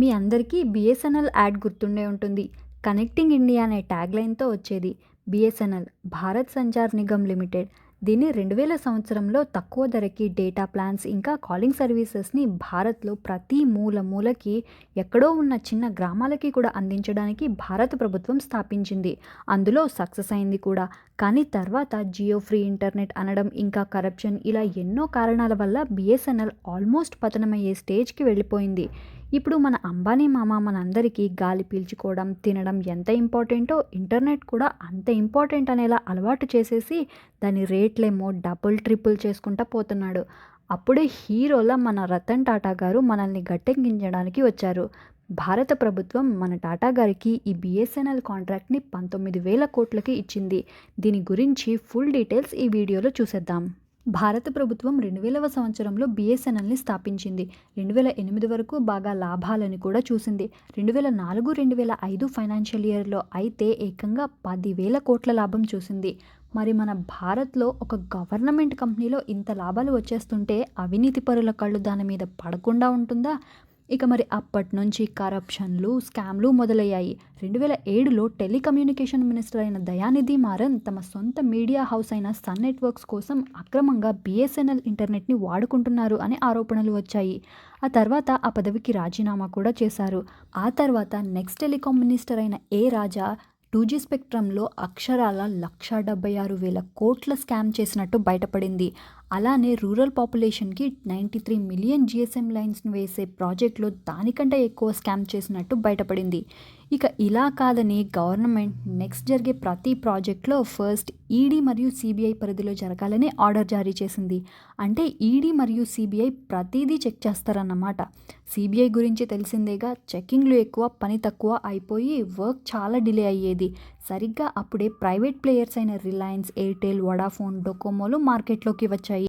మీ అందరికీ BSNL ad గుర్తుండే ఉంటుంది. కనెక్టింగ్ ఇండియా అనే ట్యాగ్ లైన్తో వచ్చేది బిఎస్ఎన్ఎల్ భారత్ సంచార్ నిగమ్ లిమిటెడ్. దీన్ని రెండు వేల సంవత్సరంలో తక్కువ ధరకి డేటా ప్లాన్స్ ఇంకా కాలింగ్ సర్వీసెస్ని భారత్లో ప్రతి మూల మూలకి ఎక్కడో ఉన్న చిన్న గ్రామాలకి కూడా అందించడానికి భారత ప్రభుత్వం స్థాపించింది. అందులో సక్సెస్ అయింది కూడా. కానీ తర్వాత జియో ఫ్రీ ఇంటర్నెట్ అనడం ఇంకా కరప్షన్ ఇలా ఎన్నో కారణాల వల్ల బిఎస్ఎన్ఎల్ ఆల్మోస్ట్ పతనమయ్యే స్టేజ్కి వెళ్ళిపోయింది. ఇప్పుడు మన అంబానీ మామ మనందరికీ గాలి పీల్చుకోవడం తినడం ఎంత ఇంపార్టెంటో ఇంటర్నెట్ కూడా అంత ఇంపార్టెంట్ అనేలా అలవాటు చేసేసి దాని రేట్లేమో డబుల్ ట్రిపుల్ చేసుకుంటా పోతున్నాడు. అప్పుడే హీరోలా మన రతన్ టాటా గారు మనల్ని గట్టెక్కించడానికి వచ్చారు. భారత ప్రభుత్వం మన టాటా గారికి ఈ బిఎస్ఎన్ఎల్ కాంట్రాక్ట్ని పంతొమ్మిది వేల కోట్లకి ఇచ్చింది. దీని గురించి ఫుల్ డీటెయిల్స్ ఈ వీడియోలో చూసేద్దాం. భారత ప్రభుత్వం రెండు వేలవ సంవత్సరంలో బిఎస్ఎన్ఎల్ని స్థాపించింది. రెండు వేల ఎనిమిది వరకు బాగా లాభాలని కూడా చూసింది. రెండు వేల నాలుగు రెండు వేల ఐదు ఫైనాన్షియల్ ఇయర్లో అయితే ఏకంగా పదివేల కోట్ల లాభం చూసింది. మరి మన భారత్లో ఒక గవర్నమెంట్ కంపెనీలో ఇంత లాభాలు వచ్చేస్తుంటే అవినీతి పరుల కళ్ళు దాని మీద పడకుండా ఉంటుందా? ఇక మరి అప్పటి నుంచి కరప్షన్లు స్కామ్లు మొదలయ్యాయి. రెండు వేల ఏడులో టెలికమ్యూనికేషన్ మినిస్టర్ అయిన దయానిధి మారన్ తమ సొంత మీడియా హౌస్ అయిన సన్ నెట్వర్క్స్ కోసం అక్రమంగా బిఎస్ఎన్ఎల్ ఇంటర్నెట్ని వాడుకుంటున్నారు అనే ఆరోపణలు వచ్చాయి. ఆ తర్వాత ఆ పదవికి రాజీనామా కూడా చేశారు. ఆ తర్వాత నెక్స్ట్ టెలికాం మినిస్టర్ అయిన ఏ రాజా టూ జీ స్పెక్ట్రంలో అక్షరాల లక్ష డెబ్బై ఆరు వేల కోట్ల స్కామ్ చేసినట్టు బయటపడింది. అలానే రూరల్ పాపులేషన్కి నైంటీ త్రీ మిలియన్ జిఎస్ఎం లైన్స్ను వేసే ప్రాజెక్ట్లో దానికంటే ఎక్కువ స్కామ్ చేసినట్టు బయటపడింది. ఇక ఇలా కాదని గవర్నమెంట్ నెక్స్ట్ జరిగే ప్రతి ప్రాజెక్ట్లో ఫస్ట్ ఈడీ మరియు సిబిఐ పరిధిలో జరగాలని ఆర్డర్ జారీ చేసింది. అంటే ఈడీ మరియు సిబిఐ ప్రతిదీ చెక్ చేస్తారన్నమాట. సిబిఐ గురించి తెలిసిందేగా చెక్కింగ్లు ఎక్కువ పని తక్కువ అయిపోయి వర్క్ చాలా డిలే అయ్యేది. సరిగ్గా అప్పుడే ప్రైవేట్ ప్లేయర్స్ అయిన రిలయన్స్ ఎయిర్టెల్ వడాఫోన్ డొకోమోలు మార్కెట్లోకి వచ్చాయి.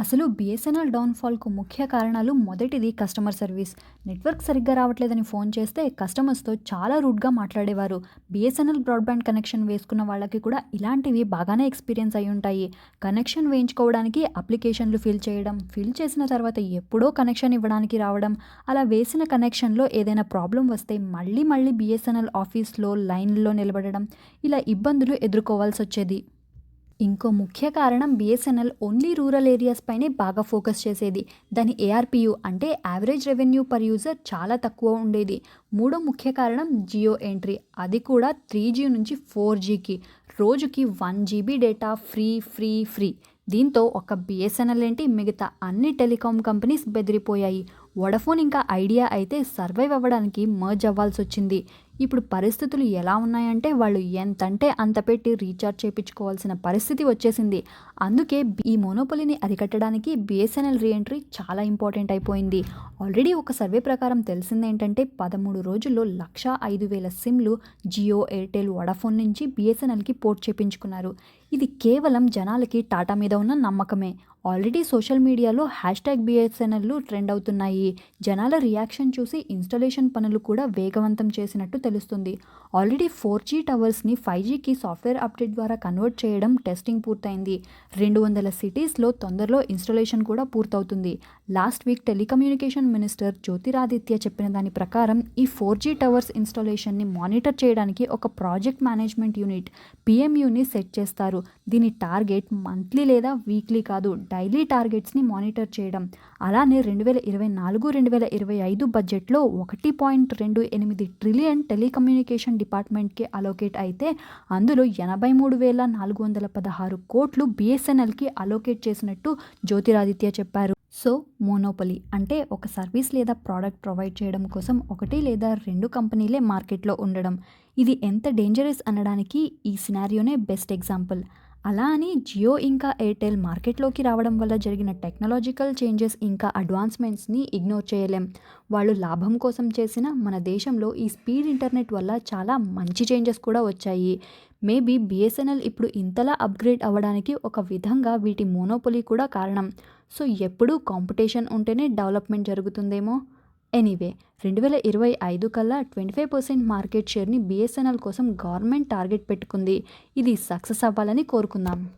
అసలు బిఎస్ఎన్ఎల్ డౌన్ఫాల్కు ముఖ్య కారణాలు మొదటిది కస్టమర్ సర్వీస్. నెట్వర్క్ సరిగ్గా రావట్లేదని ఫోన్ చేస్తే కస్టమర్స్తో చాలా రూడ్గా మాట్లాడేవారు. బిఎస్ఎన్ఎల్ బ్రాడ్బ్యాండ్ కనెక్షన్ వేసుకున్న వాళ్ళకి కూడా ఇలాంటివి బాగానే ఎక్స్పీరియన్స్ అయి ఉంటాయి. కనెక్షన్ వేయించుకోవడానికి అప్లికేషన్లు ఫిల్ చేయడం ఫిల్ చేసిన తర్వాత ఎప్పుడో కనెక్షన్ ఇవ్వడానికి రావడం అలా వేసిన కనెక్షన్లో ఏదైనా ప్రాబ్లం వస్తే మళ్ళీ మళ్ళీ బిఎస్ఎన్ఎల్ ఆఫీస్లో లైన్లో నిలబడడం ఇలా ఇబ్బందులు ఎదుర్కోవాల్సి వచ్చేది ఇంకో ముఖ్య కారణం బిఎస్ఎన్ఎల్ ఓన్లీ రూరల్ ఏరియాస్ పైనే బాగా ఫోకస్ చేసేది. దాని ఏఆర్పియు అంటే యావరేజ్ రెవెన్యూ పర్ యూజర్ చాలా తక్కువ ఉండేది. మూడో ముఖ్య కారణం జియో ఎంట్రీ. అది కూడా త్రీ జీ నుంచి ఫోర్ జీకి రోజుకి one GB data free free free దీంతో ఒక బిఎస్ఎన్ఎల్ ఏంటి? మిగతా అన్ని టెలికాం కంపెనీస్ బెదిరిపోయాయి. వడఫోన్ ఇంకా ఐడియా అయితే సర్వైవ్ అవ్వడానికి మర్జ్ అవ్వాల్సి వచ్చింది. ఇప్పుడు పరిస్థితులు ఎలా ఉన్నాయంటే వాళ్ళు ఎంతంటే అంత పెట్టి రీఛార్జ్ చేయించుకోవాల్సిన పరిస్థితి వచ్చేసింది. అందుకే ఈ మోనోపొలిని అరికట్టడానికి బిఎస్ఎన్ఎల్ రీఎంట్రీ చాలా ఇంపార్టెంట్ అయిపోయింది. ఆల్రెడీ ఒక సర్వే ప్రకారం తెలిసిందేంటంటే పదమూడు రోజుల్లో లక్ష ఐదు వేల సిమ్లు జియో ఎయిర్టెల్ వడాఫోన్ నుంచి బిఎస్ఎన్ఎల్కి పోర్ట్ చేయించుకున్నారు. ఇది కేవలం జనాలకి టాటా మీద ఉన్న నమ్మకమే. ఆల్రెడీ సోషల్ మీడియాలో హ్యాష్ ట్యాగ్ బిఎస్ఎన్ఎల్లు ట్రెండ్ అవుతున్నాయి. జనాల రియాక్షన్ చూసి ఇన్స్టాలేషన్ పనులు కూడా వేగవంతం చేసినట్టు తెలుస్తుంది. ఆల్రెడీ ఫోర్ జీ టవర్స్ని ఫైవ్ జీకి సాఫ్ట్వేర్ అప్డేట్ ద్వారా కన్వర్ట్ చేయడం టెస్టింగ్ పూర్తయింది. రెండు వందల సిటీస్లో తొందరలో ఇన్స్టాలేషన్ కూడా పూర్తవుతుంది. Last week telecommunication minister Jyotiraditya చెప్పిన దాని ప్రకారం ఈ ఫోర్ జీ టవర్స్ ఇన్స్టాలేషన్ని మానిటర్ చేయడానికి ఒక ప్రాజెక్ట్ మేనేజ్మెంట్ యూనిట్ పిఎంయూని సెట్ చేస్తారు. దీని టార్గెట్ మంత్లీ లేదా వీక్లీ కాదు డైలీ టార్గెట్స్ని మానిటర్ చేయడం. అలానే రెండు వేల ఇరవై నాలుగు రెండు వేల ఇరవై ఐదు బడ్జెట్లో ఒకటి పాయింట్ రెండు ఎనిమిది ట్రిలియన్ టెలికమ్యూనికేషన్ డిపార్ట్మెంట్కి అలోకేట్ అయితే అందులో ఎనభై మూడు వేల నాలుగు వందల పదహారు కోట్లు బిఎస్ఎన్ఎల్కి అలోకేట్ చేసినట్టు జ్యోతిరాదిత్య చెప్పారు. సో మోనోపలి అంటే ఒక సర్వీస్ లేదా ప్రోడక్ట్ ప్రొవైడ్ చేయడం కోసం ఒకటి లేదా రెండు కంపెనీలే మార్కెట్లో ఉండడం. ఇది ఎంత డేంజరస్ అనడానికి ఈ సినారియోనే బెస్ట్ ఎగ్జాంపుల్. అలా అని జియో ఇంకా ఎయిర్టెల్ మార్కెట్లోకి రావడం వల్ల జరిగిన టెక్నాలజికల్ చేంజెస్ ఇంకా అడ్వాన్స్మెంట్స్ని ఇగ్నోర్ చేయలేం. వాళ్ళు లాభం కోసం చేసిన మన దేశంలో ఈ స్పీడ్ ఇంటర్నెట్ వల్ల చాలా మంచి చేంజెస్ కూడా వచ్చాయి. మేబీ బిఎస్ఎన్ఎల్ ఇప్పుడు ఇంతలా అప్గ్రేడ్ అవ్వడానికి ఒక విధంగా వీటి మోనోపొలీ కూడా కారణం. సో ఎప్పుడూ కాంపిటీషన్ ఉంటేనే డెవలప్మెంట్ జరుగుతుందేమో? ఎనీవే రెండు వేల ఇరవై ఐదు కల్లా ట్వంటీ ఫైవ్ పర్సెంట్ మార్కెట్ షేర్ని బిఎస్ఎన్ఎల్ కోసం గవర్నమెంట్ టార్గెట్ పెట్టుకుంది. ఇది సక్సెస్ అవ్వాలని కోరుకుందాం.